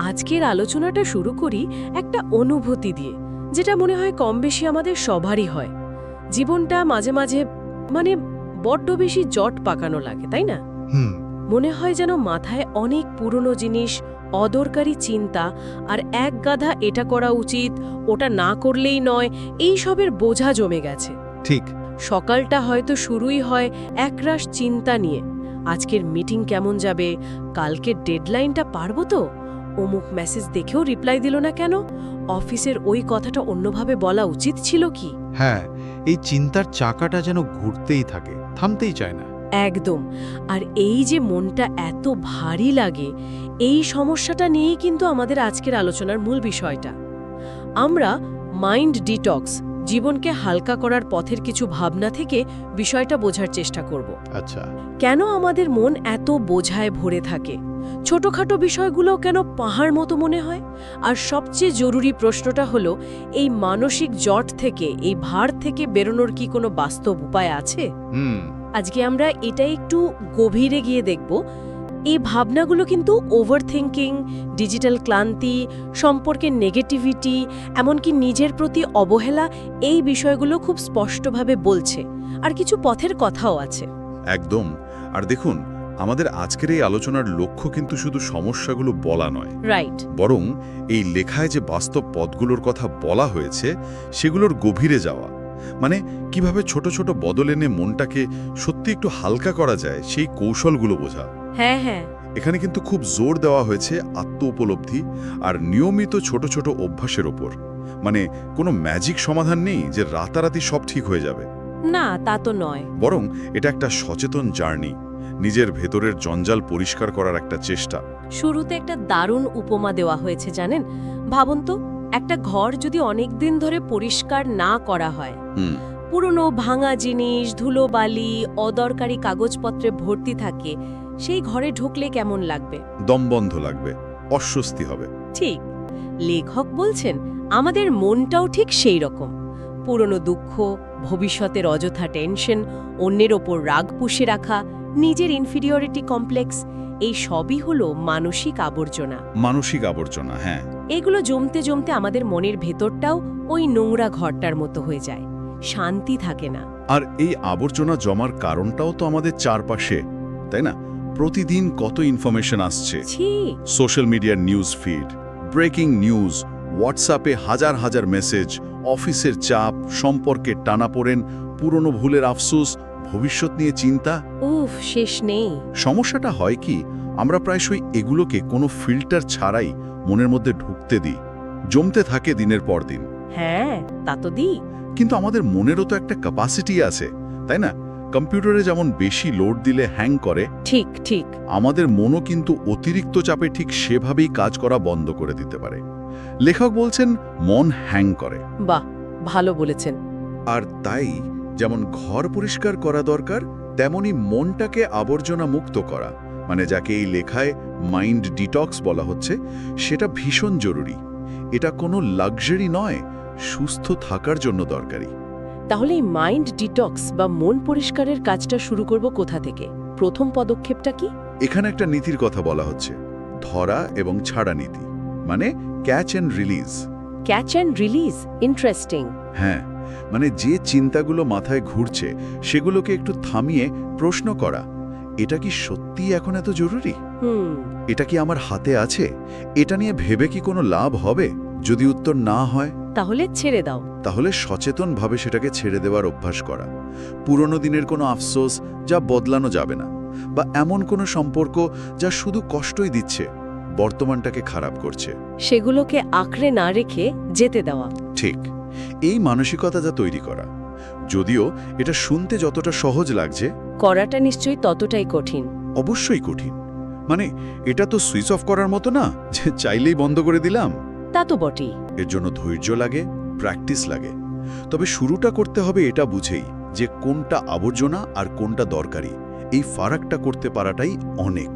আজকের আলোচনাটা শুরু করি একটা অনুভূতি দিয়ে যেটা মনে হয় কম বেশি আমাদের সবারই হয়। জীবনটা মাঝে মাঝে মানে বড্ড বেশি জট পাকানো লাগে তাই না? মনে হয় যেন মাথায় অনেক পুরনো জিনিস অদরকারি চিন্তা আর এক গাধা এটা করা উচিত ওটা না করলেই নয় এই সবের বোঝা জমে গেছে। ঠিক। সকালটা হয়তো শুরুই হয় একরাশ চিন্তা নিয়ে। আজকের মিটিং কেমন যাবে? কালকের ডেডলাইনটা পারব তো? অমুক মেসেজ দেখেও রিপ্লাই দিল না কেন? অফিসের ওই কথাটা অন্যভাবে বলা উচিত ছিল কি? হ্যাঁ এই চিন্তার চাকাটা যেন ঘুরতেই থাকে থামতেই চায় না। একদম। আর এই যে মনটা এত ভারী লাগে এই সমস্যাটা নিয়েই কিন্তু আমাদের আজকের আলোচনার মূল বিষয়টা। আমরা মাইন্ড ডিটক্স জীবনকে হালকা করার পথের কিছু ভাবনা থেকে বিষয়টা বোঝার চেষ্টা করব। আচ্ছা। কেন আমাদের মন এত বোঝায় ভরে থাকে? ছোটখাটো বিষয়গুলো কেন পাহাড় মতো মনে হয়? আর সবচেয়ে জরুরি প্রশ্নটা হলো এই মানসিক জট থেকে এই ভার থেকে বেরোনোর কি কোনো বাস্তব উপায় আছে? আজকে আমরা এটা একটু গভীরে গিয়ে দেখব। এই ভাবনাগুলো কিন্তু ওভার থিঙ্কিং ডিজিটাল ক্লান্তি সম্পর্কের নেগেটিভিটি এমনকি নিজের প্রতি অবহেলা এই বিষয়গুলো খুব স্পষ্টভাবে বলছে। আর কিছু পথের কথাও আছে। একদম। আর দেখুন আমাদের আজকের এই আলোচনার লক্ষ্য কিন্তু শুধু সমস্যাগুলো বলা নয়। রাইট বরং এই লেখায় যে বাস্তব পদগুলোর কথা বলা হয়েছে সেগুলোর গভীরে যাওয়া। মানে কীভাবে ছোট ছোট বদল এনে মনটাকে সত্যি একটু হালকা করা যায় সেই কৌশলগুলো বোঝা। হ্যাঁ হ্যাঁ। এখানে কিন্তু খুব জোর দেওয়া হয়েছে আত্ম উপলব্ধি আর নিয়মিত ছোট ছোট অভ্যাসের ওপর। মানে কোনো ম্যাজিক সমাধান নেই যে রাতারাতি সব ঠিক হয়ে যাবে। না তা তো নয়। বরং এটা একটা সচেতন জার্নি। নিজের ভেতরের জঞ্জাল পরিষ্কার করার একটা চেষ্টা। শুরুতে একটা দারুণ উপমা দেওয়া হয়েছে জানেন? ভাবুন তো একটা ঘর যদি অনেক দিন ধরে পরিষ্কার না করা হয় পুরনো ভাঙা জিনিস ধুলোবালি অদরকারি কাগজপত্রে ভর্তি থাকে সেই ঘরে ঢুকলে কেমন লাগবে? দমবন্ধ লাগবে অস্বস্তি হবে। ঠিক। লেখক বলছেন আমাদের মনটাও ঠিক সেই রকম। পুরনো দুঃখ ভবিষ্যতের অযথা টেনশন অন্যের ওপর রাগ পুষে রাখা নিজের ইনফিরিয়রিটি কমপ্লেক্স এই সবই হলো মানসিক আবর্জনা। মানসিক আবর্জনা হ্যাঁ। এগুলো জমতে জমতে আমাদের মনের ভেতরটাও ওই নোংরা ঘরটার মতো হয়ে যায় শান্তি থাকে না। আর এই আবর্জনা জমার কারণটাও তো আমাদের চারপাশে তাই না? প্রতিদিন কত ইনফরমেশন আসছে। সোশ্যাল মিডিয়ার নিউজ ফিড ব্রেকিং নিউজ হোয়াটসঅ্যাপে হাজার হাজার মেসেজ অফিসের চাপ সম্পর্কের টানাপোড়েন পুরনো ভুলের আফসোস ভবিষ্যৎ নিয়ে চিন্তা? উফ শেষ নেই। সমস্যাটা হয় কি আমরা প্রায়শই এগুলোকে কোনো ফিল্টার ছাড়াই মনের মধ্যে ঢুকতে দিই জমতে থাকে দিনের পর দিন। হ্যাঁ তা তো দি কিন্তু আমাদের মনেরও তো একটা ক্যাপাসিটি আছে তাই না? কম্পিউটারে যেমন বেশি লোড দিলে হ্যাং করে ঠিক ঠিক। আমাদের মনও কিন্তু অতিরিক্ত চাপে ঠিক সেভাবেই কাজ করা বন্ধ করে দিতে পারে। লেখক বলছেন মন হ্যাং করে। বাহ ভালো বলেছেন। আর তাই যেমন ঘর পরিষ্কার করা দরকার তেমনি মনটাকে আবর্জনা মুক্ত করা মানে যাকে এই লেখায় মাইন্ড ডিটক্স বলা হচ্ছে সেটা ভীষণ জরুরি। এটা কোনো লাক্সারি নয় সুস্থ থাকার জন্য দরকারি। তাহলে এই মাইন্ড ডিটক্স বা মন পরিষ্কারের কাজটা শুরু করব কোথা থেকে? প্রথম পদক্ষেপটা কি? এখানে একটা নীতির কথা বলা হচ্ছে ধরা এবং ছাড়া নীতি মানে catch and release catch and release interesting হ্যাঁ। মানে যে চিন্তাগুলো মাথায় ঘুরছে সেগুলোকে একটু থামিয়ে প্রশ্ন করা এটা কি সত্যিই এখন এত জরুরি? এটা কি আমার হাতে আছে? এটা নিয়ে ভেবে কি কোনো লাভ হবে? যদি উত্তর না হয়? তাহলে ছেড়ে দাও। তাহলে সচেতনভাবে সেটাকে ছেড়ে দেওয়ার অভ্যাস করা। পুরনো দিনের কোনো আফসোস যা বদলানো যাবে না বা এমন কোনো সম্পর্ক যা শুধু কষ্টই দিচ্ছে বর্তমানটাকে খারাপ করছে। সেগুলোকে আঁকড়ে না রেখে যেতে দেওয়া। ঠিক। এই মানসিকতা যা তৈরি করা। যদিও এটা শুনতে যতটা সহজ লাগছে করাটা নিশ্চয়ই ততটাই কঠিন। অবশ্যই কঠিন। মানে এটা তো সুইচ অফ করার মতো না যে চাইলেই বন্ধ করে দিলাম। তা তো বটেই। এর জন্য ধৈর্য লাগে প্র্যাকটিস লাগে। তবে শুরুটা করতে হবে এটা বুঝেই যে কোনটা আবর্জনা আর কোনটা দরকারি। এই ফারাকটা করতে পারাটাই অনেক।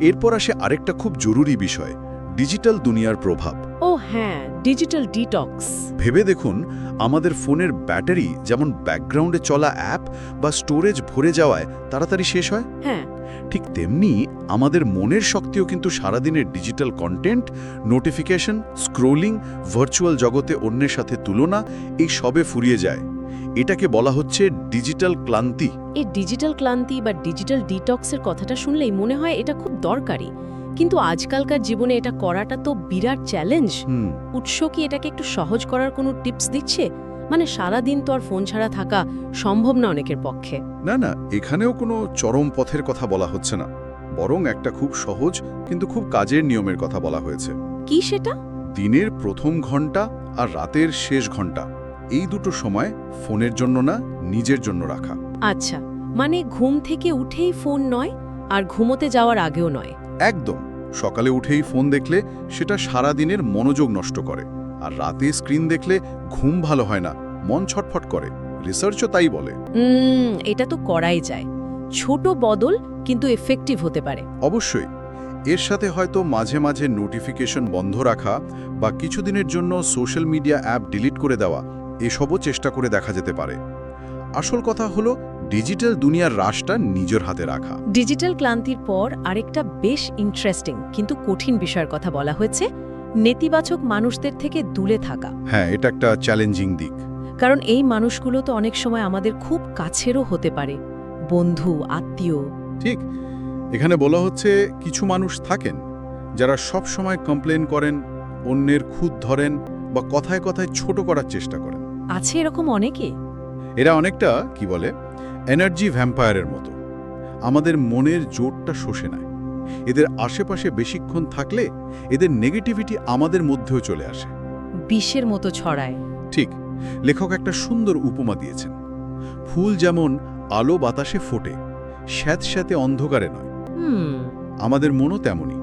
এরপর আসে আরেকটা খুব জরুরি বিষয় ডিজিটাল দুনিয়ার প্রভাব। ও হ্যাঁ ডিজিটাল ডিটক্স। ভেবে দেখুন আমাদের ফোনের ব্যাটারি যেমন ব্যাকগ্রাউন্ডে চলা অ্যাপ বা স্টোরেজ ভরে যাওয়ায় তাড়াতাড়ি শেষ হয়। হ্যাঁ। ঠিক তেমনি আমাদের মনের শক্তিও কিন্তু সারাদিনের digital content notification scrolling virtual জগতে অন্যের সাথে তুলনা এই সবে ফুরিয়ে যায়। এটাকে বলা হচ্ছে ডিজিটাল ক্লান্তি। এই ডিজিটাল ক্লান্তি বা ডিজিটাল ডিটক্সের কথাটা শুনলেই মনে হয় এটা খুব দরকারি। কিন্তু আজকালকার জীবনে এটা করাটা তো বিরাট চ্যালেঞ্জ উৎস কি এটাকে একটু সহজ করার কোনো টিপস দিচ্ছে? মানে সারা দিন তো আর ফোন ছাড়া থাকা সম্ভব না অনেকের পক্ষে। না না এখানেও কোনো চরম পথের কথা বলা হচ্ছে না। বরং একটা খুব সহজ কিন্তু খুব কাজের নিয়মের কথা বলা হয়েছে। কি সেটা? দিনের প্রথম ঘণ্টা আর রাতের শেষ ঘণ্টা। এই দুটো সময় ফোনের জন্য না নিজের জন্য রাখা। আচ্ছা মানে ঘুম থেকে উঠেই ফোন নয় আর ঘুমোতে যাওয়ার আগেও নয়। একদম। সকালে উঠেই ফোন দেখলে সেটা সারা দিনের মনোযোগ নষ্ট করে আর রাতে স্ক্রিন দেখলে ঘুম ভালো হয় না মন ছটফট করে। রিসার্চও তাই বলে। এটা তো করাই যায়। ছোট বদল কিন্তু এফেক্টিভ হতে পারে। অবশ্যই। এর সাথে হয়তো মাঝে মাঝে নোটিফিকেশন বন্ধ রাখা বা কিছুদিনের জন্য সোশ্যাল মিডিয়া অ্যাপ ডিলিট করে দেওয়া এসবও চেষ্টা করে দেখা যেতে পারে। আসল কথা হলো ডিজিটাল দুনিয়ার রাশটা নিজের হাতে রাখা। ডিজিটাল ক্লান্তির পর আরেকটা বেশ ইন্টারেস্টিং কিন্তু কঠিন বিষয়ের কথা বলা হয়েছে নেতিবাচক মানুষদের থেকে দূরে থাকা। হ্যাঁ এটা একটা চ্যালেঞ্জিং দিক। কারণ এই মানুষগুলো তো অনেক সময় আমাদের খুব কাছেরও হতে পারে বন্ধু আত্মীয়। ঠিক। এখানে বলা হচ্ছে কিছু মানুষ থাকেন যারা সব সময় কমপ্লেন করেন অন্যের খুদ ধরেন বা কথায় কথায় ছোট করার চেষ্টা করেন। আছে এরকম অনেকে? এরা অনেকটা কি বলে? এনার্জি ভ্যাম্পায়ারের মতো। আমাদের মনের জোরটা শোষে নেয় এদের আশেপাশে বেশিক্ষণ থাকলে এদের নেগেটিভিটি আমাদের মধ্যেও চলে আসে। বিষের মতো ছড়ায়। ঠিক লেখক একটা সুন্দর উপমা দিয়েছেন। ফুল যেমন আলো বাতাসে ফোটে স্যাঁতস্যাঁতে অন্ধকারে নয়। হুম। আমাদের মনও তেমনই।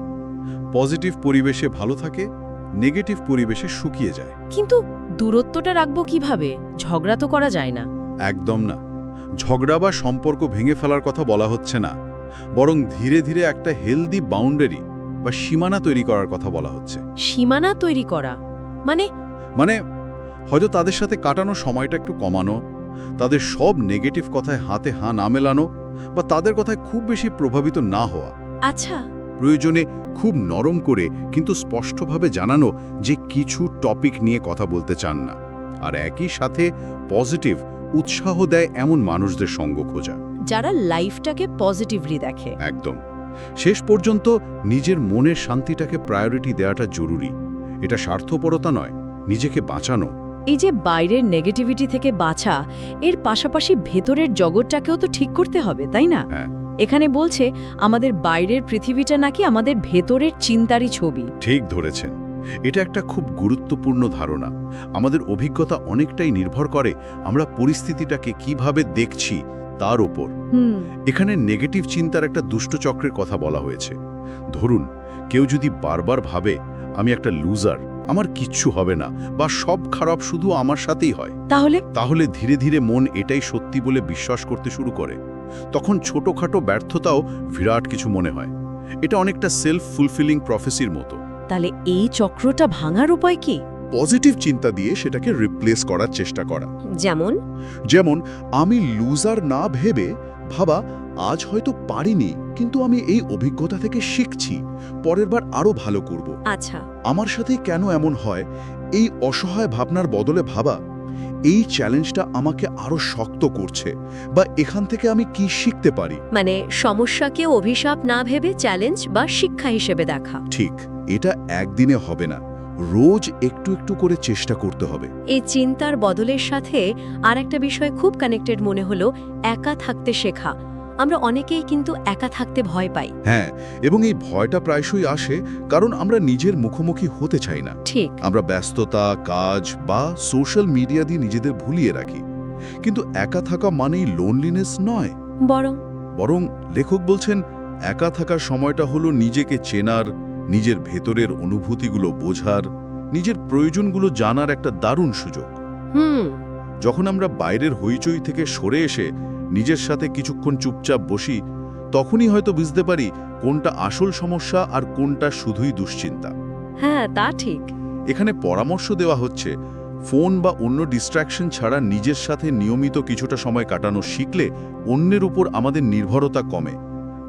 পজিটিভ পরিবেশে ভালো থাকে নেগেটিভ পরিবেশে শুকিয়ে যায়। কিন্তু দূরত্বটা রাখব কীভাবে? ঝগড়া তো করা যায় না। একদম না। ঝগড়া বা সম্পর্ক ভেঙে ফেলার কথা বলা হচ্ছে না বরং ধীরে ধীরে একটা হেলদি বাউন্ডারি বা সীমানা তৈরি করার কথা বলা হচ্ছে। সীমানা তৈরি করা? মানে? মানে হয়তো তাদের সাথে কাটানো সময়টা একটু কমানো তাদের সব নেগেটিভ কথায় হাতে হাঁ না মেলানো বা তাদের কথায় খুব বেশি প্রভাবিত না হওয়া। আচ্ছা। প্রয়োজনে খুব নরম করে কিন্তু স্পষ্টভাবে জানানো যে কিছু টপিক নিয়ে কথা বলতে চান না। আর একই সাথে পজিটিভ উৎসাহ দেয় এমন মানুষদের সঙ্গ খোঁজা। যারা লাইফটাকে পজিটিভলি দেখে। একদম। শেষ পর্যন্ত নিজের মনের শান্তিটাকে প্রায়োরিটি দেওয়াটা জরুরি। এটা স্বার্থপরতা নয় নিজেকে বাঁচানো। এই যে বাইরের নেগেটিভিটি থেকে বাঁচা এর পাশাপাশি ভেতরের জগৎটাকেও তো ঠিক করতে হবে তাই না? হ্যাঁ। এখানে বলছে আমাদের বাইরের পৃথিবীটা নাকি আমাদের ভেতরের চিন্তারই ছবি। ঠিক ধরেছেন। এটা একটা খুব গুরুত্বপূর্ণ ধারণা। আমাদের অভিজ্ঞতা অনেকটাই নির্ভর করে আমরা পরিস্থিতিটাকে কীভাবে দেখছি তার ওপর। এখানে নেগেটিভ চিন্তার একটা দুষ্ট চক্রের কথা বলা হয়েছে। ধরুন কেউ যদি বারবার ভাবে আমি একটা লুজার আমার কিচ্ছু হবে না বা সব খারাপ শুধু আমার সাথেই হয়। তাহলে? তাহলে ধীরে ধীরে মন এটাই সত্যি বলে বিশ্বাস করতে শুরু করে। তখন ছোটখাটো ব্যর্থতাও বিরাট কিছু মনে হয়। এটা অনেকটা সেলফ ফুলফিলিং প্রফেসির মতো। তাহলে এই চক্রটা ভাঙার উপায় কি? পজিটিভ চিন্তা দিয়ে সেটাকে রিপ্লেস করার চেষ্টা করা। যেমন? যেমন আমি লুজার না ভেবে ভাবা আজ হয়তো পারিনি কিন্তু আমি এই অভিজ্ঞতা থেকে শিখছি পরের বার আরও ভালো করব। আচ্ছা। আমার সাথে কেন এমন হয়? এই অসহায় ভাবনার বদলে ভাবা এই চ্যালেঞ্জটা আমাকে আরও শক্ত করছে বা এখান থেকে আমি কি শিখতে পারি? মানে সমস্যাকে অভিশাপ না ভেবে চ্যালেঞ্জ বা শিক্ষা হিসেবে দেখা। ঠিক এটা একদিনে হবে না রোজ একটু একটু করে চেষ্টা করতে হবে। এই চিন্তার বদলের সাথে আর একটা বিষয় খুব কানেক্টেড মনে হলো একা থাকতে শেখা। আমরা অনেকেই কিন্তু একা থাকতে ভয় পাই। হ্যাঁ এবং এই ভয়টা প্রায়শই আসে কারণ আমরা নিজের মুখোমুখি হতে চাই না। ঠিক। আমরা ব্যস্ততা কাজ বা সোশ্যাল মিডিয়া দিয়ে নিজেদের ভুলিয়ে রাখি। কিন্তু একা থাকা মানেই লোনলিনেস নয়। বরং বরং লেখক বলছেন একা থাকার সময়টা হলো নিজেকে চেনার নিজের ভেতরের অনুভূতিগুলো বোঝার নিজের প্রয়োজনগুলো জানার একটা দারুণ সুযোগ। হুম। যখন আমরা বাইরের হইচই থেকে সরে এসে নিজের সাথে কিছুক্ষণ চুপচাপ বসি তখনই হয়তো বুঝতে পারি কোনটা আসল সমস্যা আর কোনটা শুধুই দুশ্চিন্তা। হ্যাঁ তা ঠিক। এখানে পরামর্শ দেওয়া হচ্ছে ফোন বা অন্য ডিস্ট্র্যাকশন ছাড়া নিজের সাথে নিয়মিত কিছুটা সময় কাটানো শিখলে অন্যের উপর আমাদের নির্ভরতা কমে।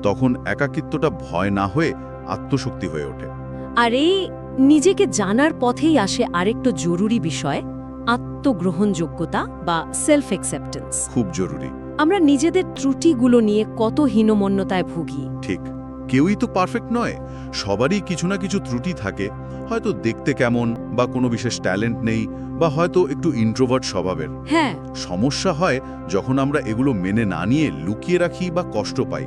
তখন একাকিত্বটা ভয় না হয়ে আত্মশক্তি হয়ে ওঠে। আর এই নিজেকে জানার পথেই আসে আরেকটু জরুরি বিষয় আত্মগ্রহণযোগ্যতা বা সেলফ অ্যাকসেপ্টেন্স খুব জরুরি। আমরা নিজেদের ত্রুটিগুলো নিয়ে কত হীনমন্যতায় ভুগি। ঠিক কেউই তো পারফেক্ট নয়। সবারই কিছু না কিছু ত্রুটি থাকে। হয়তো দেখতে কেমন বা কোনো বিশেষ ট্যালেন্ট নেই বা হয়তো একটু ইন্ট্রোভার্ট স্বভাবের। হ্যাঁ। সমস্যা হয় যখন আমরা এগুলো মেনে না নিয়ে লুকিয়ে রাখি বা কষ্ট পাই।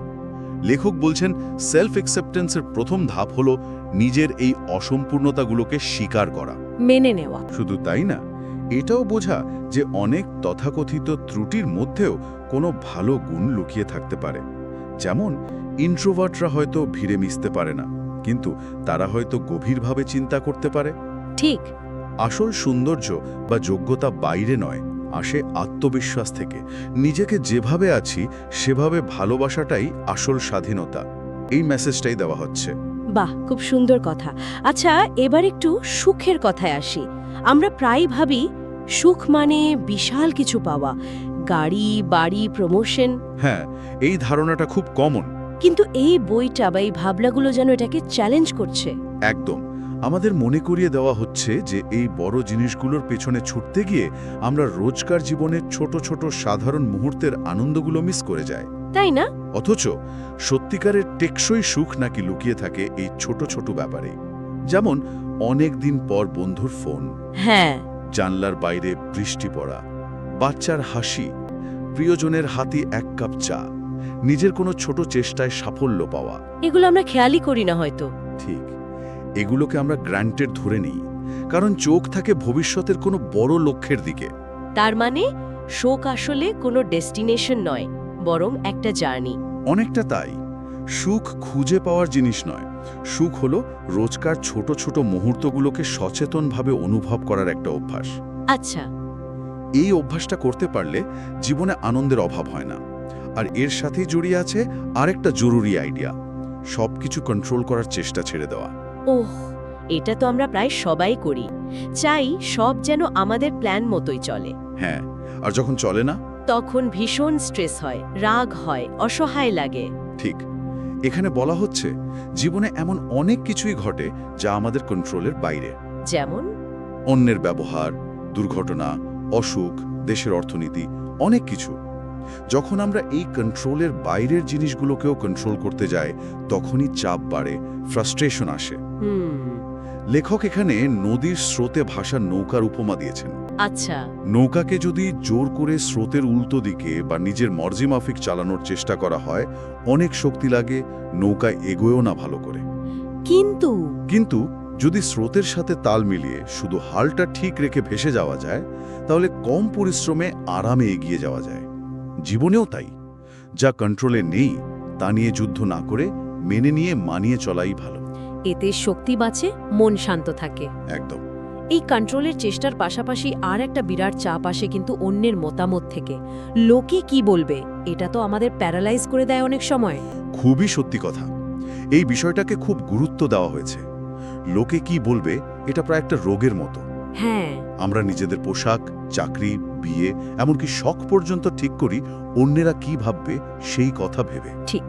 লেখক বলছেন সেলফ অ্যাকসেপ্টেন্সের প্রথম ধাপ হলো নিজের এই অসম্পূর্ণতাগুলোকে স্বীকার করা। মেনে নেওয়া। শুধু তাই না? এটাও বোঝা যে অনেক তথাকথিত ত্রুটির মধ্যেও কোনো ভালো গুণ লুকিয়ে থাকতে পারে। যেমন ইন্ট্রোভার্টরা হয়তো ভিড়ে মিশতে পারে না কিন্তু তারা হয়তো গভীরভাবে চিন্তা করতে পারে। ঠিক। আসল সৌন্দর্য বা যোগ্যতা বাইরে নয় আসে আত্মবিশ্বাস থেকে। নিজেকে যেভাবে আছি সেভাবে ভালোবাসাটাই আসল স্বাধীনতা। এই মেসেজটাই দেওয়া হচ্ছে। বাহ খুব সুন্দর কথা। আচ্ছা এবার একটু সুখের কথায় আসি। আমরা প্রায় ভাবি সুখ মানে বিশাল কিছু পাওয়া গাড়ি বাড়ি প্রমোশন হ্যাঁ এই ধারণাটা খুব কমন কিন্তু এই বইটা বা এই ভাবনাগুলো যেন এটাকে চ্যালেঞ্জ করছে। একদম। আমাদের মনে করিয়ে দেওয়া হচ্ছে যে এই বড় জিনিসগুলোর পেছনে ছুটতে গিয়ে আমরা রোজকার জীবনের ছোট ছোট সাধারণ মুহূর্তের আনন্দগুলো মিস করে যাই। তাই না? অথচ সত্যিকারের টেকসই সুখ নাকি লুকিয়ে থাকে এই ছোট ছোট ব্যাপারে। যেমন অনেক দিন পর বন্ধুর ফোন হ্যাঁ। জানলার বাইরে বৃষ্টি পড়া। বাচ্চার হাসি প্রিয়জনের হাতে এক কাপ চা নিজের কোনো ছোট চেষ্টায় সাফল্য পাওয়া। এগুলো আমরা খেয়ালই করি না হয়তো। ঠিক এগুলোকে আমরা গ্র্যান্টেড ধরে নিই কারণ চোখ থাকে ভবিষ্যতের কোনো বড় লক্ষ্যের দিকে। তার মানে শোক আসলে কোনো ডেস্টিনেশন নয় বরং একটা জার্নি। অনেকটা তাই। সুখ খুঁজে পাওয়ার জিনিস নয়। সুখ হলো রোজকার ছোট ছোট মুহূর্তগুলোকে সচেতনভাবে অনুভব করার একটা অভ্যাস। আচ্ছা। এই অভ্যাসটা করতে পারলে জীবনে আনন্দের অভাব হয় না। আর এর সাথেই জড়িয়ে আছে আরেকটা জরুরি আইডিয়া সবকিছু কন্ট্রোল করার চেষ্টা ছেড়ে দেওয়া। ওহ এটা তো আমরা প্রায় সবাই করি। চাই সব যেন আমাদের প্ল্যান মতোই চলে। হ্যাঁ আর যখন চলে না? তখন ভীষণ স্ট্রেস হয় রাগ হয় অসহায় লাগে। ঠিক। এখানে বলা হচ্ছে জীবনে এমন অনেক কিছুই ঘটে যা আমাদের কন্ট্রোলের বাইরে। যেমন? অন্যের ব্যবহার দুর্ঘটনা অসুখ দেশের অর্থনীতি অনেক কিছু। যখন আমরা এই কন্ট্রোলের বাইরের জিনিসগুলোকেও কন্ট্রোল করতে যাই তখনই চাপ বাড়ে ফ্রাস্ট্রেশন আসে। লেখক এখানে নদীর স্রোতে ভাসা নৌকার উপমা দিয়েছেন। আচ্ছা। নৌকাকে যদি জোর করে স্রোতের উল্টো দিকে বা নিজের মর্জিমাফিক চালানোর চেষ্টা করা হয় অনেক শক্তি লাগে নৌকা এগোয়েও না ভালো করে। কিন্তু কিন্তু যদি স্রোতের সাথে তাল মিলিয়ে শুধু হালটা ঠিক রেখে ভেসে যাওয়া যায় তাহলে কম পরিশ্রমে আরামে এগিয়ে যাওয়া যায়। জীবনেও তাই। যা কন্ট্রোলে নেই তা নিয়ে যুদ্ধ না করে মেনে নিয়ে মানিয়ে চলাই ভালো। এতে শক্তি বাঁচে মন শান্ত থাকে। একদম। এই কন্ট্রোলের চেষ্টার পাশাপাশি আর একটা বিরাট চাপ আসে কিন্তু অন্যের মতামত থেকে। লোকে কি বলবে? এটা তো আমাদের প্যারালাইজ করে দেয় অনেক সময়। খুবই সত্যি কথা। এই বিষয়টাকে খুব গুরুত্ব দেওয়া হয়েছে। লোকে কি বলবে এটা প্রায় একটা রোগের মতো। হ্যাঁ। আমরা নিজেদের পোশাক চাকরি বিয়ে এমনকি শখ পর্যন্ত ঠিক করি অন্যেরা কি ভাববে সেই কথা ভেবে। ঠিক।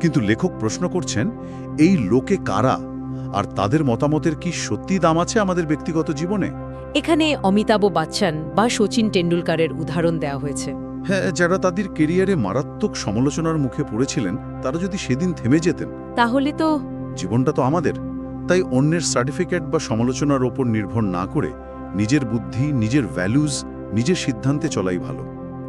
কিন্তু লেখক প্রশ্ন করছেন এই লোকে কারা? আর তাদের মতামতের কি সত্যি দাম আছে আমাদের ব্যক্তিগত জীবনে? এখানে অমিতাভ বচ্চন বা সচিন টেন্ডুলকারের উদাহরণ দেওয়া হয়েছে। হ্যাঁ যারা তাদের কেরিয়ারে মারাত্মক সমালোচনার মুখে পড়েছিলেন তারা যদি সেদিন থেমে যেতেন। তাহলে তো জীবনটা তো আমাদের। তাই অন্যের সার্টিফিকেট বা সমালোচনার ওপর নির্ভর না করে নিজের বুদ্ধি নিজের ভ্যালুজ নিজের সিদ্ধান্তে চলাই ভালো।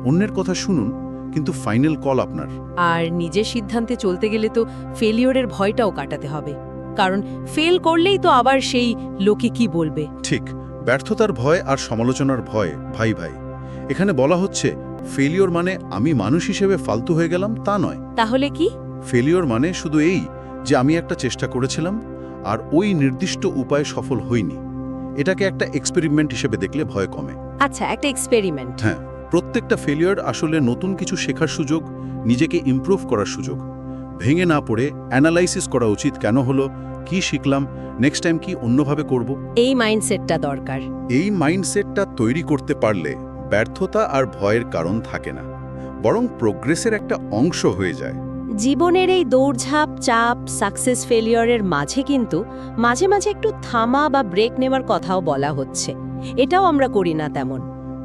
অন্যের কথা শুনুন কিন্তু ফাইনাল কল আপনার। আর নিজের সিদ্ধান্তে চলতে গেলে তো ফেলিওরের ভয়টাও কাটাতে হবে। কারণ ফেল করলেই তো আবার সেই লোকে কি বলবে? ঠিক ব্যর্থতার ভয় আর সমালোচনার ভয় ভাই ভাই। এখানে বলা হচ্ছে ফেলিওর মানে আমি মানুষ হিসেবে ফালতু হয়ে গেলাম তা নয়। তাহলে কি? ফেলিওর মানে শুধু এই যে আমি একটা চেষ্টা করেছিলাম আর ওই নির্দিষ্ট উপায়ে সফল হইনি এটাকে একটা এক্সপেরিমেন্ট হিসেবে দেখলে ভয় কমে। আচ্ছা একটা এক্সপেরিমেন্ট হ্যাঁ প্রত্যেকটা ফেলিওর আসলে নতুন কিছু শেখার সুযোগ নিজেকে ইমপ্রুভ করার সুযোগ। ভেঙে না পড়ে অ্যানালাইসিস করা উচিত কেন হলো কি শিখলাম নেক্সট টাইম কি অন্যভাবে করব? এই মাইন্ডসেটটা দরকার। এই মাইন্ডসেটটা তৈরি করতে পারলে ব্যর্থতা আর ভয়ের কারণ থাকে না বরং প্রোগ্রেসের একটা অংশ হয়ে যায়। জীবনের এই দৌড়ঝাঁপ চাপ সাকসেস ফেলিয়রের মাঝে কিন্তু মাঝে মাঝে একটু থামা বা ব্রেক নেওয়ার কথাও বলা হচ্ছে। এটাও আমরা করি না তেমন।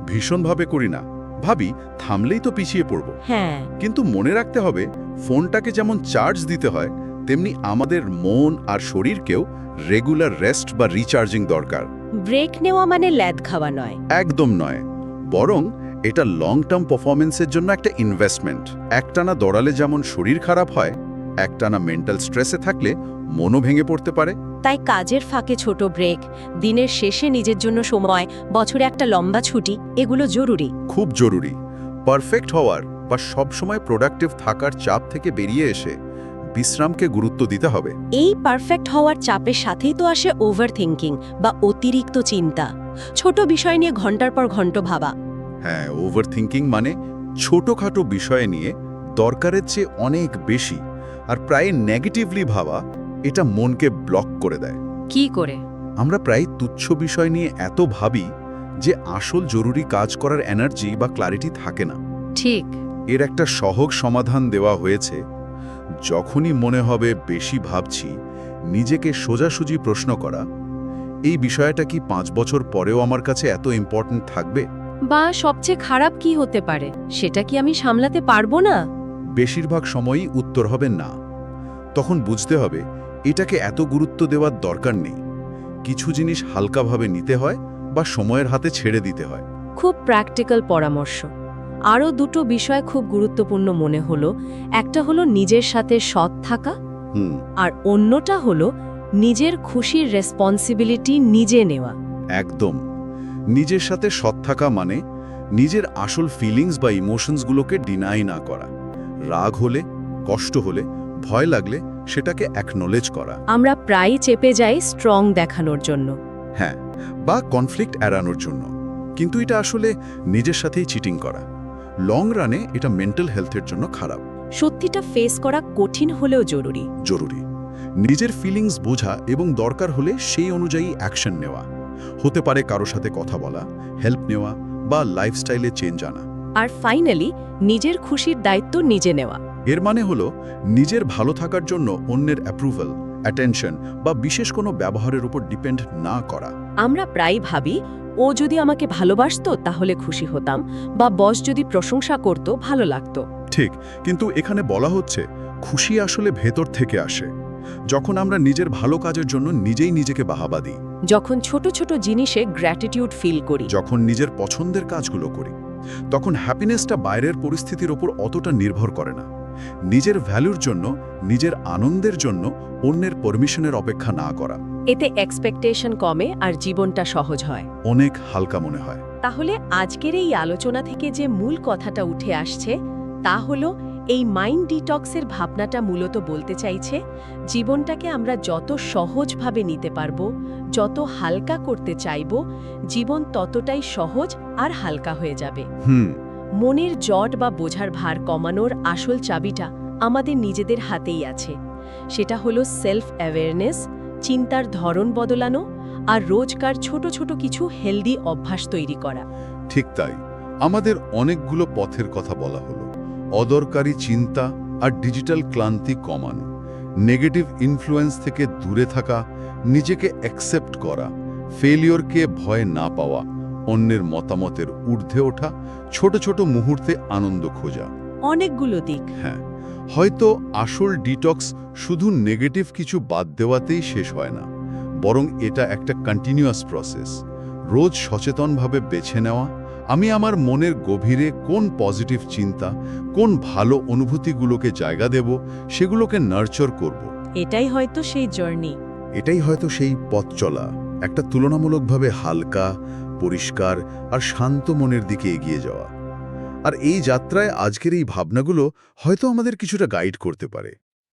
ভীষণভাবে করি না। ভাবি থামলেই তো পিছিয়ে পড়ব। হ্যাঁ। কিন্তু মনে রাখতে হবে ফোনটাকে যেমন চার্জ দিতে হয় তেমনি আমাদের মন আর শরীরকেও রেগুলার রেস্ট বা রিচার্জিং দরকার। ব্রেক নেওয়া মানে ল্যাদ খাওয়া নয়। একদম নয়। বরং এটা লং টার্ম পারফরমেন্সের জন্য একটা ইনভেস্টমেন্ট একটানা দড়ালে যেমন শরীর খারাপ হয় একটানা মেন্টাল স্ট্রেসে থাকলে মনও ভেঙে পড়তে পারে। তাই কাজের ফাঁকে ছোট ব্রেক দিনের শেষে নিজের জন্য সময় বছরে একটা লম্বা ছুটি এগুলো জরুরি। খুব জরুরি। পারফেক্ট হওয়ার বা সবসময় প্রোডাক্টিভ থাকার চাপ থেকে বেরিয়ে এসে বিশ্রামকে গুরুত্ব দিতে হবে। এই পারফেক্ট হওয়ার চাপের সাথেই তো আসে ওভার থিঙ্কিং বা অতিরিক্ত চিন্তা। ছোট বিষয় নিয়ে ঘণ্টার পর ঘন্ট ভাবা। হ্যাঁ ওভার থিঙ্কিং মানে ছোটখাটো বিষয় নিয়ে দরকারের চেয়ে অনেক বেশি আর প্রায় নেগেটিভলি ভাবা এটা মনকে ব্লক করে দেয়। কি করে? আমরা প্রায় তুচ্ছ বিষয় নিয়ে এত ভাবি যে আসল জরুরি কাজ করার এনার্জি বা ক্লারিটি থাকে না। ঠিক। এর একটা সহজ সমাধান দেওয়া হয়েছে। যখনই মনে হবে বেশি ভাবছি নিজেকে সোজাসুজি প্রশ্ন করা এই বিষয়টা কি পাঁচ বছর পরেও আমার কাছে এত ইম্পর্ট্যান্ট থাকবে? বা সবচেয়ে খারাপ কি হতে পারে? সেটা কি আমি সামলাতে পারব না? বেশিরভাগ সময়ই উত্তর হবে না। তখন বুঝতে হবে এটাকে এত গুরুত্ব দেওয়ার দরকার নেই। কিছু জিনিস হালকাভাবে নিতে হয় বা সময়ের হাতে ছেড়ে দিতে হয়। খুব প্র্যাকটিক্যাল পরামর্শ। আরও দুটো বিষয় খুব গুরুত্বপূর্ণ মনে হলো একটা হলো নিজের সাথে সৎ থাকা আর অন্যটা হলো নিজের খুশির রেসপন্সিবিলিটি নিজে নেওয়া। একদম। নিজের সাথে সৎ থাকা মানে নিজের আসল ফিলিংস বা ইমোশনসগুলোকে ডিনাই না করা। রাগ হলে কষ্ট হলে ভয় লাগলে সেটাকে অ্যাকনোলেজ করা। আমরা প্রায়ই চেপে যাই স্ট্রং দেখানোর জন্য। হ্যাঁ বা কনফ্লিক্ট এড়ানোর জন্য। কিন্তু এটা আসলে নিজের সাথেই চিটিং করা। লং রানে এটা মেন্টাল হেলথের জন্য খারাপ। সত্যিটা ফেস করা কঠিন হলেও জরুরি। জরুরি। নিজের ফিলিংস বোঝা এবং দরকার হলে সেই অনুযায়ী অ্যাকশন নেওয়া। হতে পারে কারও সাথে কথা বলা হেল্প নেওয়া বা লাইফস্টাইলে চেঞ্জ আনা। আর ফাইনালি নিজের খুশির দায়িত্ব নিজে নেওয়া। এর মানে হলো নিজের ভালো থাকার জন্য অন্যের অ্যাপ্রুভাল অ্যাটেনশন বা বিশেষ কোনো ব্যবহারের উপর ডিপেন্ড না করা। আমরা প্রায় ভাবি ও যদি আমাকে ভালোবাসতো তাহলে খুশি হতাম বা বস যদি প্রশংসা করত ভালো লাগতো। ঠিক কিন্তু এখানে বলা হচ্ছে খুশি আসলে ভেতর থেকে আসে। যখন আমরা নিজের ভালো কাজের জন্য নিজেই নিজেকে বাহাবা দিই। যখন ছোট ছোট জিনিসে গ্র্যাটিটিউড ফিল করি। যখন নিজের পছন্দের কাজগুলো করি। তখন হ্যাপিনেসটা বাইরের পরিস্থিতির ওপর অতটা নির্ভর করে না। নিজের ভ্যালুর জন্য নিজের আনন্দের জন্য অন্যের পারমিশনের অপেক্ষা না করা। এতে এক্সপেকটেশন কমে আর জীবনটা সহজ হয়। অনেক হালকা মনে হয়। তাহলে আজকের এই আলোচনা থেকে যে মূল কথাটা উঠে আসছে তা হলো এই মাইন্ড ডিটক্সের ভাবনাটা মূলত বলতে চাইছে জীবনটাকে আমরা যত সহজভাবে নিতে পারব যত হালকা করতে চাইব জীবন ততটাই সহজ আর হালকা হয়ে যাবে। হুম। মনের জট বা বোঝার ভার কমানোর আসল চাবিটা আমাদের নিজেদের হাতেই আছে। সেটা হলো সেলফ অ্যাওয়ারনেস চিন্তার ধরন বদলানো আর রোজকার ছোট ছোট কিছু হেলদি অভ্যাস তৈরি করা। ঠিক তাই। আমাদের অনেকগুলো পথের কথা বলা হলো। অদরকারি চিন্তা আর ডিজিটাল ক্লান্তি কমানো নেগেটিভ ইনফ্লুয়েন্স থেকে দূরে থাকা নিজেকে অ্যাকসেপ্ট করা ফেলিওরকে ভয় না পাওয়া অন্যের মতামতের ঊর্ধ্বে ওঠা ছোট ছোট মুহূর্তে আনন্দ খোঁজা। অনেকগুলো দিক। হ্যাঁ হয়তো আসল ডিটক্স শুধু নেগেটিভ কিছু বাদ দেওয়াতেই শেষ হয় না বরং এটা একটা কন্টিনিউয়াস প্রসেস রোজ সচেতনভাবে বেছে নেওয়া আমি আমার মনের গভীরে কোন পজিটিভ চিন্তা কোন ভালো অনুভূতিগুলোকে জায়গা দেব সেগুলোকে নার্চার করব। এটাই হয়তো সেই জার্নি। এটাই হয়তো সেই পথ চলা একটা তুলনামূলকভাবে হালকা পরিষ্কার আর শান্ত মনের দিকে এগিয়ে যাওয়া। আর এই যাত্রায় আজকের এই ভাবনাগুলো হয়তো আমাদের কিছুটা গাইড করতে পারে।